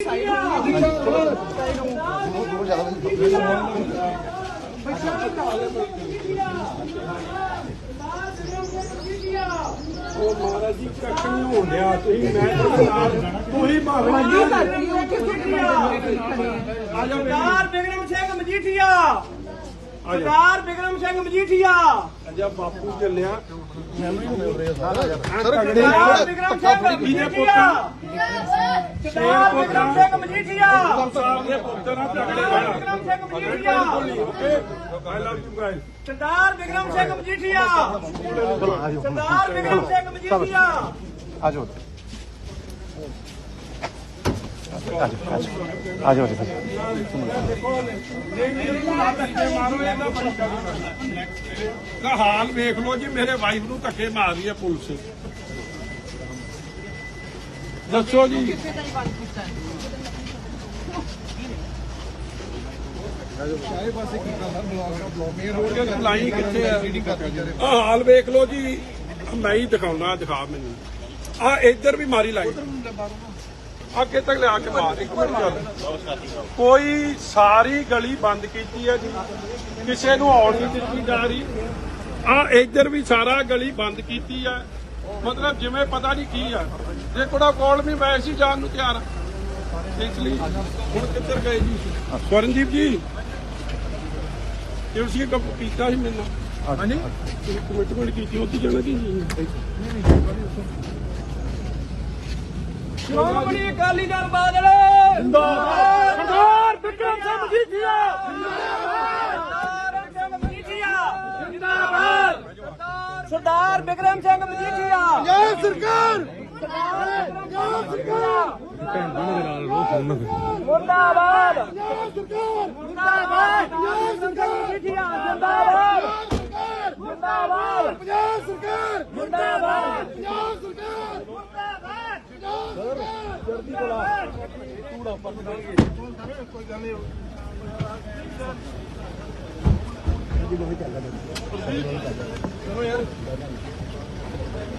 ਉਹ ਮਹਾਰਾਜ ਜੀ ਕੱਖ ਨਹੀਂ ਹੋਣ ਡਿਆ ਤੁਸੀਂ ਮੈਂ ਤੁਹਾਡੇ ਨਾਲ ਤੁਸੀਂ ਭਾਵੇਂ ਆ ਜਾਓ ਸਰਦਾਰ ਬਿਕਰਮ ਸਿੰਘ ਮਜੀਠੀਆ ਸਰਦਾਰ ਬਿਕਰਮ ਸਿੰਘ ਮਜੀਠੀਆ ਅਜਾ ਬਾਪੂ ਚੱਲਿਆ ਸਰਦਾਰ ਬਿਕਰਮ ਸਿੰਘ ਮਜੀਠੀਆ ਸਰਦਾਰ ਬਿਕਰਮ ਸਿੰਘ ਮਜੀਠੀਆ। ਸਾਹਿਬ ਦੇ ਪੁੱਤਰ ਨਾਲ ਤਗੜੇ Sardar Bikram Singh Majithia. Okay? I love you guys Sardar Bikram Singh Majithia. Sardar Bikram Singh Majithia. ਆਜੋ। ਆਜੋ ਆਜੋ। ਮਾਰੋ ਇਹਦਾ ਦਾ ਹਾਲ ਵੇਖ ਲਓ ਜੀ ਮੇਰੇ ਵਾਈਫ ਨੂੰ ਧੱਕੇ ਮਾਰ ਰਹੀ ਹੈ ਪੁਲਿਸ। ਦੱਸੋ ਜੀ ਲਾਈ ਕਿੱਥੇ ਆ ਆਹ ਹਾਲ ਵੇਖ ਲਓ ਜੀ। ਮੈਂ ਹੀ ਦਿਖਾਉਣਾ, ਦਿਖਾ ਮੈਨੂੰ। ਆ ਇੱਧਰ ਵੀ ਮਾਰੀ ਲਾਈ। ਅੱਗੇ ਤੱਕ ਲਿਆ ਕੇ ਮਾਰ, ਇੱਕ ਮਿੰਟ ਚੱਲ। ਕੋਈ ਸਾਰੀ ਗਲੀ ਬੰਦ ਕੀਤੀ ਹੈ ਜੀ। ਕਿਸੇ ਨੂੰ ਆਉਣ ਨਹੀਂ ਦਿੱਤੀ ਜਾ ਰਹੀ। ਆ ਇੱਧਰ ਵੀ ਸਾਰਾ ਗਲੀ ਬੰਦ ਕੀਤੀ ਹੈ। ਮਤਲਬ ਜਿਵੇਂ ਪਤਾ ਨਹੀਂ ਕੀ ਆ। ਜੇ ਕੋੜਾ ਕੋਲ ਵੀ ਮੈਂ ਸੀ ਜਾਣ ਨੂੰ ਤਿਆਰ ਹਾਂ। ਇਸ ਲਈ ਹੁਣ ਕਿੱਧਰ ਗਏ ਜੀ? ਸਵਰਨਜੀਤ ਜੀ ਤੁਸੀਂ ਕੰਮ ਕੀਤਾ ਸੀ ਮੈਨੂੰ ਹਾਂਜੀ। ਕਮਿਟਮੈਂਟ ਕੀਤੀ ਉੱਥੇ ਜਾਣਾ ਕਿ ਸ਼੍ਰੋਮਣੀ ਅਕਾਲੀ ਦਲ ਬਾਦਲ। ਜਿੰਦਾਬਾਦ। ਸਰਦਾਰ ਬਿਕਰਮ ਸਿੰਘ ਮਜੀਠੀਆ। ਜਿੰਦਾਬਾਦ। ਸਰਦਾਰ ਬਿਕਰਮ ਸਿੰਘ ਮਜੀਠੀਆ। ਜਿੰਦਾਬਾਦ ਸਰਦਾਰ ਬਿਕਰਮ ਸਿੰਘ ਮਜੀਠੀਆ ਜੈ ਸਰਕਾਰ! ਜੈ ਸਰਕਾਰ ਮੁਰਦਾਬਾਦ! ਜੈ ਸਰਕਾਰ ਮੁਰਦਾਬਾਦ! ਜੈ ਸਰਕਾਰ ਮਜੀਠੀਆ ਜਿੰਦਾਬਾਦ ਮੁਰਦਾਬਾਦ! ਪੰਜਾਬ ਸਰਕਾਰ ਮੁਰਦਾਬਾਦ! ਪੰਜਾਬ ਸਰਕਾਰ ਮੁਰਦਾਬਾਦ!